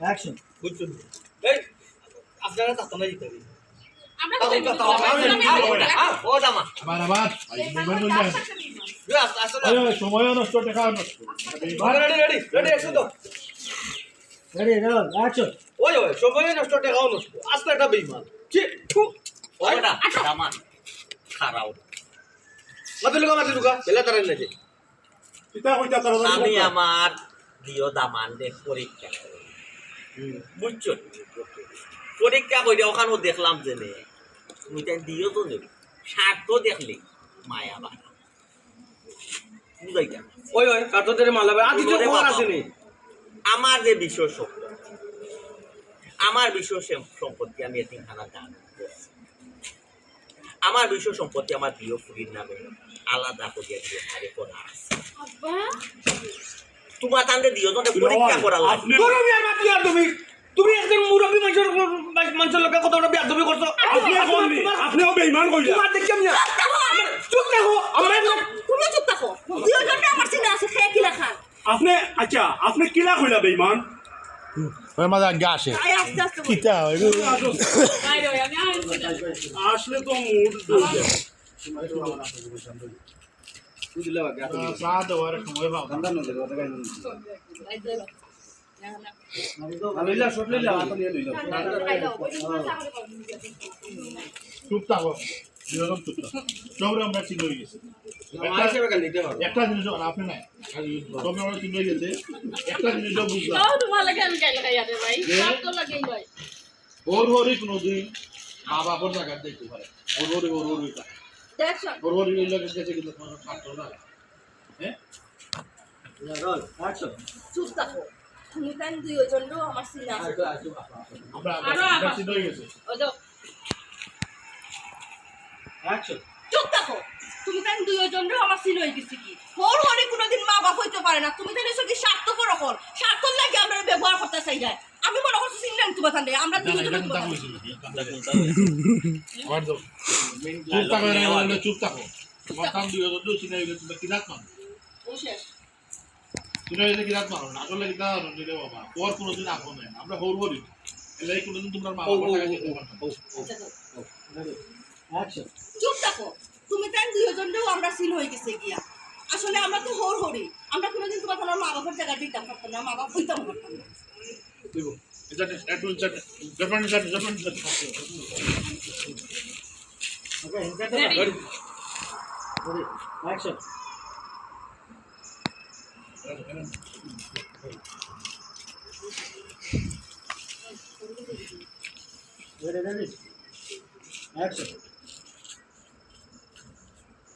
হ্যাঁ সিনে বুঝছ এই আপনারা তাতো না দিতে সময়ও নষ্ট টাকাও নষ্ট সময় নষ্ট টাকাও নষ্ট আসলে একটা বেইমান কি। থু ওই না দামা খারাও মাতে লুকা মাতে লুকা বেলা তারা তারা আমি আমার দিও দামানদের পরীক্ষা করি। বুঝছ? পরীক্ষা করে ওখানেও দেখলাম যে নে তুমি তাই দিও তো নেবে স্বার্থ দেখলে মায়া বাড়া বুঝাই ওই ওই কার্টনের মালাবে আদি তো খবর আসেনি আমার যে বিশ্ব সম্পত্তি আমার বিশ্ব সম্পত্তি আমি এতিমখানা দান করছি। আমার বিশ্ব সম্পত্তি আমার প্রিয় ফুরির নামে আলাদা করিয়া দিয়ে হারে করা আছে। তোমার তান্ডে দিও তো পরীক্ষা করা লাগবে আপনি তোর মাতি আর তুমি তুমি একজন মুরব্বী মানুষের মানুষের লোকে কত বড় বিয়ার তুমি করছ? আপনি কোননি আপনিও বেইমান কইলা তোমার দেখি আমি চুপ দেখো আমরা তুমি চুপ থাকো। দুজনটা আমার সিনে আছে খেয়ে কিলা খান আপনি আচ্ছা আপনি কিলা কইলা বেইমান ওই মাঝে আগে আসে। কিতা হয়? আর আসলে তো মুড চুপ থাকো দুজন চুপ থাকো। আমরা হয়ে গেছি। একটা- জিনিস আপনি নাই। আমরা হয়ে গেছে। একটা বুঝলাম। ওর হরি কোনোদিন মা বাবার জায়গা দেখতে পারে। ওর হরি ওর হরিটা ওর হরি তুমি সিনে থাকো তুমি তাই দুজনও আমার সিনে হয়ে গেছে কি হোর হরে কোনোদিন মা বাপ হইতে পারে না তুমি তাই এসব কি স্বার্থ করো কর স্বার্থ লাগে আমরা ব্যবহার করতে চাই যায় আমি মনে করছি সিনলেন তোমার তান্ডে আমরা না, চুপ থাকো এরা চুপ থাকো। তোমার কাম দিয়ে তো চিনে হয়ে গেছে তোমরা কিরাত মানো শেষ চিনে গেলে কিরাত মানো না আসলে কিতা রে বাবা তোর কোনোদিন আপন হয় না আমরা হর হরি এলাই কোনোদিন তোমার মা অ্যাকশন চুপ থাকো। তুমি তাই দুজনও আমরা সিন হয়ে গেছে গিয়া। আসলে আমরা তো হোর হরি আমরা কোনোদিন তোমার তোমার মা বাবার জায়গা দিতাম পারতাম না মা বাপ হইতাম পারতাম না। দেখো এটা একটু Japan Japan Japan okay হিন্সাটা ready ready action ready ready action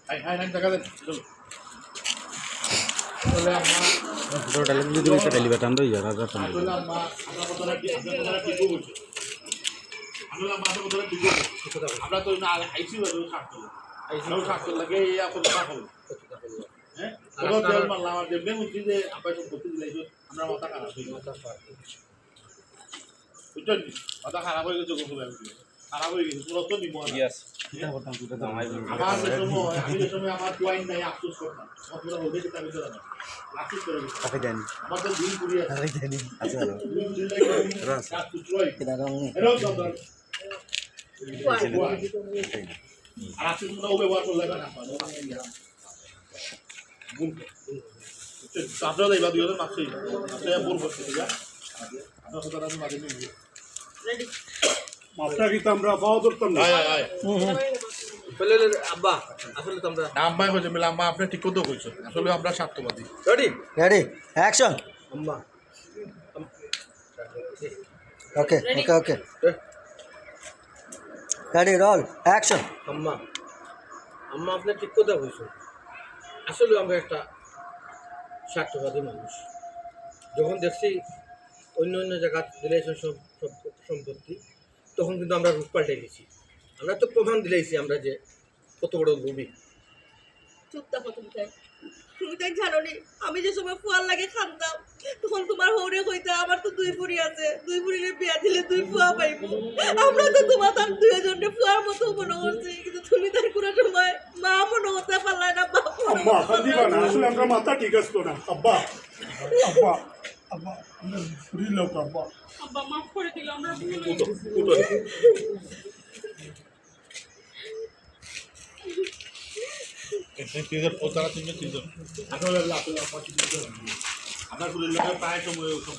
hi hi hi টাকা দেন চলো আসলে আমরা দুটো ডালি যদি বেশি ডালি বেটান দই যারা যারা আমরা তো আমরা আইসি লাগে হ্যাঁ? মারলাম আর যেমনি যে দিলাইছো আমরা মাথা খারাপ হয়ে মাথা খারাপ বুঝছেন মাথা খারাপ হয়ে গেছে খারাপ হয়ে গেছে পুরো তো নিব আমার যে সময় আমি সময় আমার নাই আফসোস করতাম। আমার পুরো দিতে আমি চলে আফসোস করে তাকে জানি। আমার তো দিন কুড়িয়ে আছে। তাকে জানি। আচ্ছা। দিন আপনারা এইবার হাজার মাসেই আপনারা বলব সেটা আপনার কথা আমি মাঝে নিয়ে মাছটা কিন্তু আমরা পাওয়া ধরতাম না আব্বা আসলে তোমরা আম্মা হয়েছে মিলে আম্মা আপনি ঠিক কথা কইছেন আসলে আমরা স্বার্থবাদী। রেডি রেডি অ্যাকশন আম্মা। Okay okay okay ready roll action আম্মা আম্মা আপনি ঠিক কথা বলছেন। আসলে আমরা একটা স্বার্থবাদী মানুষ। যখন দেখছি অন্য অন্য জায়গা দিলেছেন সম্পত্তি তখন কিন্তু আমরা রূপ পাল্টে গেছি। আমরা তো প্রমাণ দিলেইছি আমরা যে কত বড় লোভী চুপ থাকো তুমি। তুমি তাই জানো নি আমি যে সময় ফুয়ার লাগে খান্তাম তখন তোমার হৌরে কইতা আমার তো দুই ফুরি আছে দুই ফুরিলে বিয়া দিলে দুই ফুয়া পাইব। আমরা তো তোমার তার দুইজনে ফুয়ার মতো মনে করছি কিন্তু তুমি তার কোনো সময় মা মনে করতে পারলে না বাপ আব্বা কান্দিবা না আসলে আমরা মাথা ঠিক আসতো না। আব্বা আব্বা আব্বা লোক আব্বা। আব্বা মাফ করে দিল আমরা ভুল উঠো উঠো আসলে আপনার ফুরিল লোকের প্রায় সময়